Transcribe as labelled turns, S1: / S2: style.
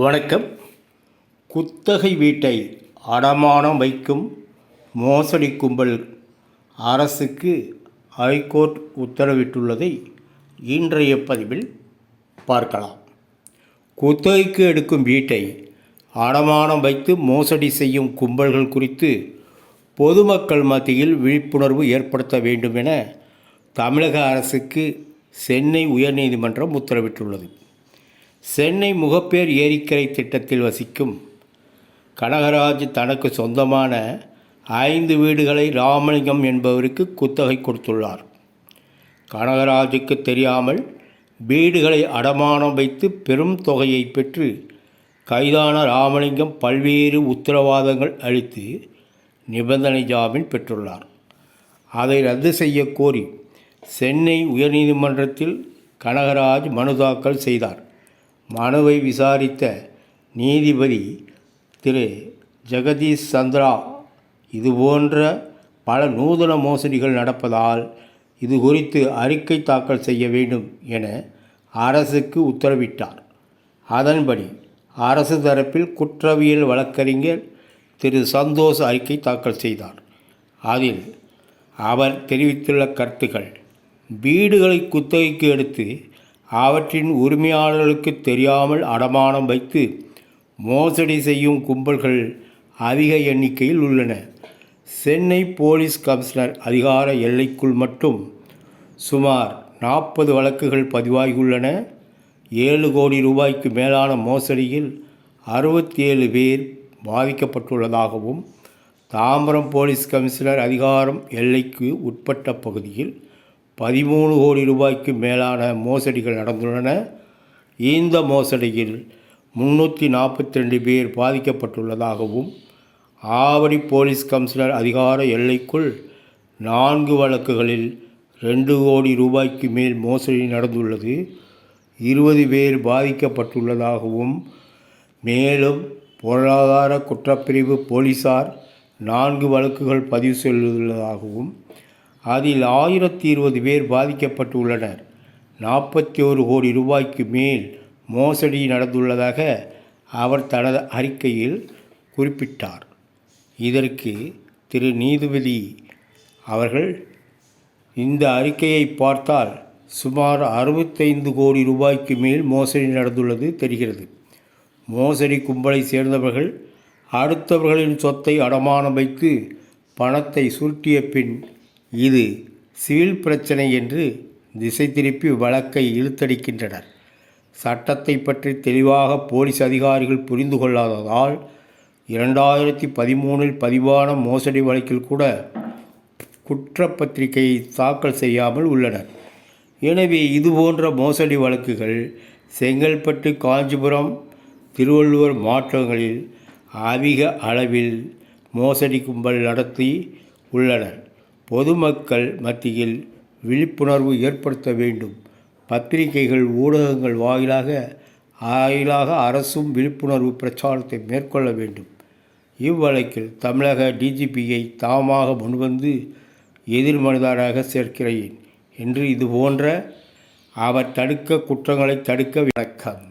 S1: வணக்கம். குத்தகை வீட்டை அடமானம் வைக்கும் மோசடி கும்பல் அரசுக்கு ஹைகோர்ட் உத்தரவிட்டுள்ளதை இன்றைய பதிவில் பார்க்கலாம். குத்தகைக்கு எடுக்கும் வீட்டை அடமானம் வைத்து மோசடி செய்யும் கும்பல்கள் குறித்து பொதுமக்கள் மத்தியில் விழிப்புணர்வு ஏற்படுத்த வேண்டும் என தமிழக அரசுக்கு சென்னை உயர்நீதிமன்றம் உத்தரவிட்டுள்ளது. சென்னை முகப்பேர் ஏரிக்கரை திட்டத்தில் வசிக்கும் கனகராஜ் தனக்கு சொந்தமான ஐந்து வீடுகளை ராமலிங்கம் என்பவருக்கு குத்தகை கொடுத்துள்ளார். கனகராஜுக்கு தெரியாமல் வீடுகளை அடமானம் வைத்து பெரும் தொகையை பெற்று கைதான ராமலிங்கம் பல்வேறு உத்தரவாதங்கள் அளித்து நிபந்தனை ஜாமீன் பெற்றுள்ளார். அதை ரத்து செய்ய கோரி சென்னை உயர்நீதிமன்றத்தில் கனகராஜ் மனு தாக்கல் செய்தார். மனுவை விசாரித்த நீதிபதி திரு. ஜெகதீஷ் சந்திரா இதுபோன்ற பல நூதன மோசடிகள் நடப்பதால் இது குறித்து அறிக்கை தாக்கல் செய்ய வேண்டும் என அரசுக்கு உத்தரவிட்டார். அதன்படி அரசு தரப்பில் குற்றவியல் வழக்கறிஞர் திரு. சந்தோஷ் அறிக்கை தாக்கல் செய்தார். அதில் அவர் தெரிவித்துள்ள கருத்துக்கள் வீடுகளை குத்தகைக்கு எடுத்து அவற்றின் உரிமையாளர்களுக்கு தெரியாமல் அடமானம் வைத்து மோசடி செய்யும் கும்பல்கள் அதிக எண்ணிக்கையில் உள்ளன. சென்னை போலீஸ் கமிஷனர் அதிகார எல்லைக்குள் மட்டும் சுமார் நாற்பது வழக்குகள் பதிவாகியுள்ளன. ஏழு கோடி ரூபாய்க்கு மேலான மோசடியில் அறுபத்தி ஏழு பேர் பாதிக்கப்பட்டுள்ளதாகவும் தாம்பரம் போலீஸ் கமிஷனர் அதிகாரம் எல்லைக்கு உட்பட்ட பகுதியில் பதிமூணு கோடி ரூபாய்க்கு மேலான மோசடிகள் நடந்துள்ளன. இந்த மோசடியில் முன்னூற்றி நாற்பத்தி ரெண்டு பேர் பாதிக்கப்பட்டுள்ளதாகவும் ஆவடி போலீஸ் கமிஷனர் அதிகார எல்லைக்குள் நான்கு வழக்குகளில் ரெண்டு கோடி ரூபாய்க்கு மேல் மோசடி நடந்துள்ளது. இருபது பேர் பாதிக்கப்பட்டுள்ளதாகவும் மேலும் பொருளாதார குற்றப்பிரிவு போலீசார் நான்கு வழக்குகள் பதிவு செய்துள்ளதாகவும் அதில் ஆயிரத்தி இருபது பேர் பாதிக்கப்பட்டுள்ளனர். நாற்பத்தி ஒரு கோடி ரூபாய்க்கு மேல் மோசடி நடந்துள்ளதாக அவர் தனது அறிக்கையில் குறிப்பிட்டார். இதற்கு திரு. நீதிபதி அவர்கள் இந்த அறிக்கையை பார்த்தால் சுமார் அறுபத்தைந்து கோடி ரூபாய்க்கு மேல் மோசடி நடந்துள்ளது தெரிகிறது. மோசடி கும்பலை சேர்ந்தவர்கள் அடுத்தவர்களின் சொத்தை அடமானம் வைத்து பணத்தை சுருட்டிய பின் இது சிவில் பிரச்சனை என்று திசை திருப்பி வழக்கை இழுத்தடிக்கின்றனர். சட்டத்தை பற்றி தெளிவாக போலீஸ் அதிகாரிகள் புரிந்து கொள்ளாததால் இரண்டாயிரத்தி பதிமூணில் பதிவான மோசடி வழக்கில் கூட குற்றப்பத்திரிகையை தாக்கல் செய்யாமல் உள்ளனர். எனவே இதுபோன்ற மோசடி வழக்குகள் செங்கல்பட்டு காஞ்சிபுரம் திருவள்ளுவர் மாவட்டங்களில் அதிக அளவில் மோசடி கும்பல் நடத்தி உள்ளனர். பொதுமக்கள் மத்தியில் விழிப்புணர்வு ஏற்படுத்த வேண்டும். பத்திரிகைகள் ஊடகங்கள் வாயிலாக வாயிலாக அரசும் விழிப்புணர்வு பிரச்சாரத்தை மேற்கொள்ள வேண்டும். இவ்வழக்கில் தமிழக டிஜிபியை தாமாக முன்வந்து எதிர்மனிதராக சேர்க்கிறேன் என்று இதுபோன்ற அவர் தடுக்க குற்றங்களை தடுக்க விளக்கம்.